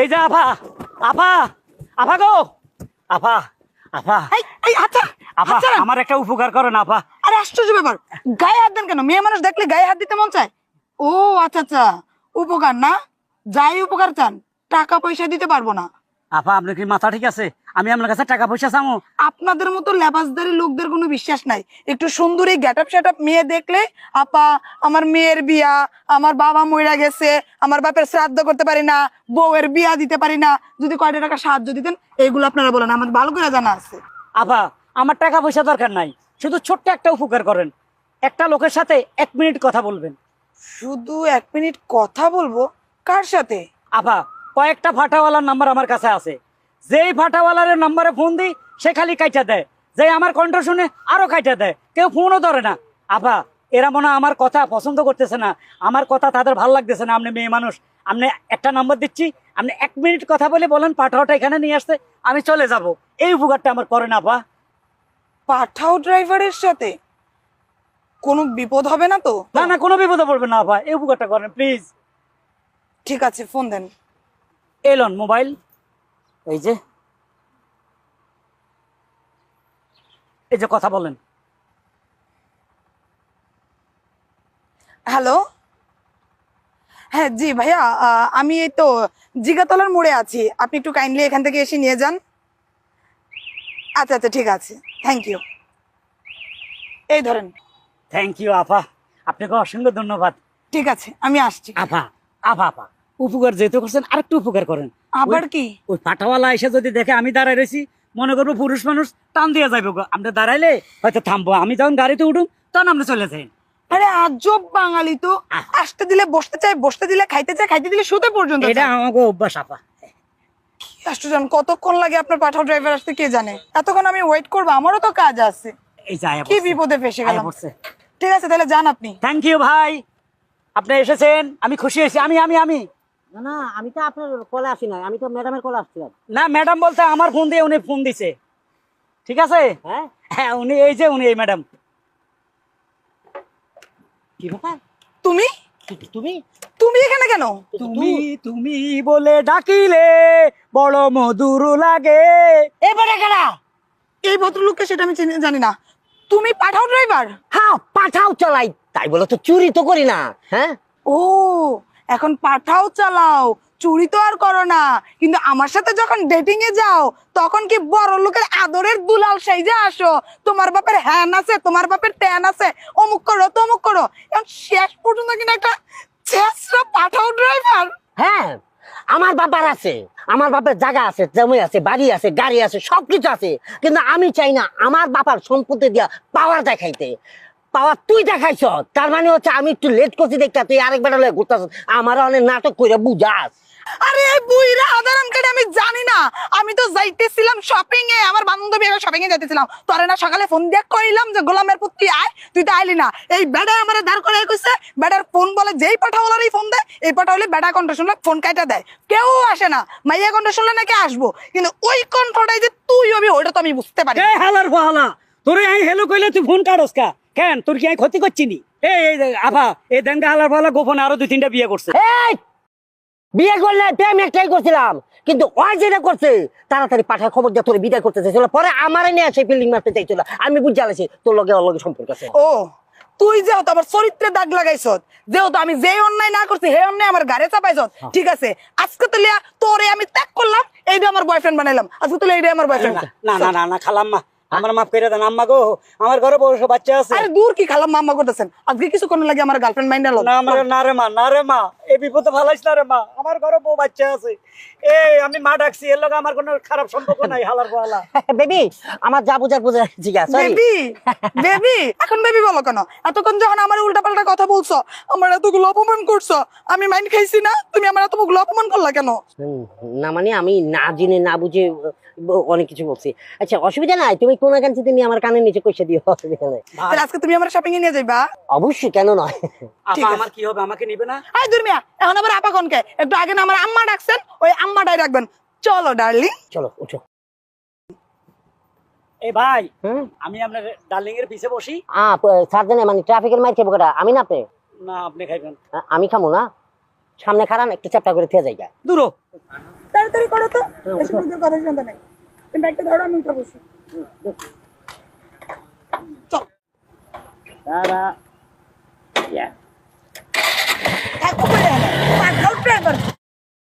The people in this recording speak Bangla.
এই যে আফা আফা আফা গো আফা আফা। এই আচ্ছা আফা আমার একটা উপকার করো না আফা। আরে আশ্চর্য ব্যাপার গায়ে হাত দেন কেন? মেয়ে মানুষ দেখলে গায়ে হাত দিতে মন চায়? ও আচ্ছা আচ্ছা উপকার না? যাই উপকার চান টাকা পয়সা দিতে পারব না। আফা আপনার কি মাথা ঠিক আছে? আমি আপনার কাছে টাকা পয়সা চামো। আপনাদের মতো লেবাসদারি লোকদের কোনো বিশ্বাস নাই। একটু সুন্দরী গেট আপ সেট মেয়ে দেখলে আপা আমার মেয়ের বিয়া আমার বাবা মইরা গেছে আমার বাপের শ্রাদ্ধ করতে পারি না বউয়ের বিয়া দিতে পারি না যদি কয়টা টাকা সাহায্য দিতেন এইগুলো আপনারা বলেন আমার ভালো করে জানা আছে। আফা আমার টাকা পয়সা দরকার নাই শুধু ছোট্ট একটা উপকার করেন। একটা লোকের সাথে এক মিনিট কথা বলবেন। শুধু এক মিনিট কথা বলব? কার সাথে? আফা কয়েকটা ফাটাওয়ালার নাম্বার আমার কাছে আছে। যেই ফাটাওয়ালার নাম্বারে ফোন দিই সে খালি কাইটা দেয়। যে আমার কণ্ঠ শুনে আরও কাইটা দেয়। কেউ ফোনও ধরে না। আফা এরা মনে আমার কথা পছন্দ করতেছে না। আমার কথা তাদের ভালো লাগতেছে না। আপনি মেয়ে মানুষ আপনি একটা নাম্বার দিচ্ছি আপনি এক মিনিট কথা বলে বলেন পাঠাওটা এখানে নিয়ে আসতে আমি চলে যাব। এই উপকারটা আমার করে না আফা পাঠাও ড্রাইভারের সাথে? কোনো বিপদ হবে না তো? না না কোনো বিপদে পড়বে না আফা এই উপকারটা করেন প্লিজ ঠিক আছে ফোন দেন। এলন মোবাইল এই যে। এই যে কথা বলেন। হ্যালো হ্যাঁ জি ভাইয়া আমি এই তো জিগাতলার মোড়ে আছি। আপনি একটু কাইন্ডলি এখান থেকে এসে নিয়ে যান। আচ্ছা আচ্ছা ঠিক আছে। থ্যাংক ইউ এই ধরেন। থ্যাংক ইউ আফা আপনাকে অসংখ্য ধন্যবাদ। ঠিক আছে আমি আসছি। আফা আফা আফা উপকার যেহেতু করছেন আরেকটু উপকার করেন। আবার কি? ওই পাঠাওয়ালা এসে যদি দেখে আমি দাঁড়াই রয়েছি মনে করব পুরুষ মানুষ টান দিয়ে যাইব গো। আমরা দাঁড়াইলে হয়তো থামবো। আমি যখন গাড়িতে উঠুম তখন আমরা চলে যাই। আরে আজব বাঙালি তো। আসতে দিলে বসতে চাই বসতে দিলে খাইতে চাই খাইতে দিলে শুতে পর্যন্ত এটা আমাকে অভ্যাস আপা। কতক্ষণ লাগে আপনার পাঠাও ড্রাইভার আসতে কে জানে? এতক্ষণ আমি ওয়েট করব আমারও তো কাজ আছে। কি বিপদে ফেসে গেলাম। ঠিক আছে তাহলে যান আপনি। থ্যাংক ইউ ভাই। আপনি এসেছেন আমি খুশি হয়েছি। আমি আমি আমি। না না আমি তো আপনার কলে আসি নাই আমি তো ম্যাডামের কলে আসছিলাম। না ম্যাডাম বলতে আমার ফোন দিয়ে উনি ফোন দিছে। ঠিক আছে? হ্যাঁ? হ্যাঁ উনি এই যে উনি এই ম্যাডাম কি ব্যাপার? তুমি? তুমি? তুমি এখানে কেন? তুমি তুমি বলে ডাকিলে বড় মধুর লাগে। এবারে কেনা এই ভদ্রলোককে সেটা আমি জানি না। তুমি পাঠাও ড্রাইভার হ্যাঁ পাঠাও চালাই। তাই বলে তো চুরি তো করি না হ্যাঁ? ও এখন পাঠাও চালাও, চুরি তো আর করো না। কিন্তু আমার সাথে যখন ডেটিং এ যাও, তখন কি বড় লোকের আদরের দুলাল সাইজে আসো? তোমার বাপের হ্যান আছে, তোমার বাপের ট্যান আছে, অমুক করো, তমুক করো। এখন শেষ পর্যন্ত কিনা একটা ছেসরা পাঠাও ড্রাইভার হ্যাঁ আমার বাবার আছে, আমার বাপের জায়গা আছে, জমি আছে, বাড়ি আছে, গাড়ি আছে, সবকিছু আছে। কিন্তু আমি চাই না আমার বাবার সম্পত্তি দিয়া পাওয়ার দেখাইতে। পাওয়ার তুই দেখাইছ। তার মানে হচ্ছে আমি একটু লেট করছি দেখতে তুই আরেকবার হলে ঘুরতেছ। আমার অনেক নাটক করে বুঝাস। আরে বুইরা আদারাম কেটে আমি জানি না। আমি তো যাইতেছিলাম শপিং এ আমার বান্ধবী এবার শপিং এ যাইতেছিলাম। তোরে না সকালে ফোন দিয়ে কইলাম যে গোলামের পুত্রি আয় তুই তো আইলি না। এই বেডা আমারে দাঁড় করে কইছে। বেডার ফোন বলে যেই ফোন দেয় এই পাঠাওয়ালি বেডা কণ্ঠ শুনলে ফোন কাইটা দেয়। কেউ আসে না। মাইয়া কণ্ঠ শুনলে নাকি আসব। কিন্তু ওই কণ্ঠটাই যে তুই হবি ওইটা তো আমি বুঝতে পারি হালার বহালা তোরে আই হেলো কইলে তুই ফোন কাটস কা? কেন? তোর কি আই ক্ষতি করছি নি? এই এই আফা এই দেঙ্গা হালার বহালা গোপনে আরও দুই তিনটা বিয়ে করছে। এই বিয়ে করলে প্রেম একটাই করছিলাম কিন্তু ওই যেটা করছে তাড়াতাড়ি পাঠায় খবর দিয়ে তোর বিদায় করতে চাইছিল পরে আমারে নিয়ে ফিল্ডিং মারতে চাইছিল। আমি তোর লগে ওর লগে সম্পর্ক আছে। ও তুই যেহেতু আমার চরিত্রে দাগ লাগাইছ যেহেতু আমি যে অন্যায় না করছি হে অন্যায় আমার গাড়ি চাপাইছ ঠিক আছে? আজকে তো লিয়া তোরে আমি ত্যাগ করলাম এইটা আমার বয়ফ্রেন্ড বানাইলাম। আজকে তো এইটা আমার বয়ফ্রেন্ড না না না না খালাম্মা আমার মাফ করে দেন আম্মা গো আমার ঘরে বড় বাচ্চা আছে। আরে দূর কি খালাম মাম্মা করতেছেন আজকে কিছু কোনো লাগে আমার গার্লফ্রেন্ড মাইন্ড না আমার না রে মা না রে মা এই বিপদে ভালাইস না রে মা আমার ঘরে বউ বাচ্চা আছে। এই আমি মা ডাকছি এর লগে আমার কোনো খারাপ সম্পর্ক নাই হালার বহালা বেবি আমার যা বুঝার বুঝা জিগা সরি বেবি বেবি এখন বেবি বলো কেন? এতক্ষণ যখন আমার উল্টা পাল্টা কথা বলছো আমার এতগুলো অপমান করছ আমি মাইন্ড খাইছি না? তুমি আমার এতগুলো অপমান করলা কেন? না মানে আমি না জেনে না বুঝে অনেক কিছু বলছি। আচ্ছা অসুবিধা নাই তুমি কোন গান তুমি আমার কানের নিচে কইসা দিও অসুবিধা নাই। তাহলে আজকে তুমি আমার শপিং এ নিয়ে যাইবা? অবশ্যই কেন নয়। আপা আমার কি হবে? আমাকে নিবে না? আই দুর্মিয়া এখন আবার আপা কোনকে? একটু আগে না আমার আম্মা ডাকছেন ওই আম্মাটাই রাখবেন চলো ডার্লিং চলো উঠো। এই ভাই আমি আপনার ডার্লিং এর পিছে বসি। আ সার্জনে মানে ট্রাফিকের মাইর খেবো কেটা আমি না আপনি? না আপনি খাইবেন। আমি খামো না। সামনে খারান একটু চাপটা করে থেকে যাইগা। দূরো। তাড়াতাড়ি করো তো। এসব কথা শুনতে নাই। डायरेक्ट धावडा मिळतो बसू चल। दादा। या ठाकूर पाठव ड्रायव्हर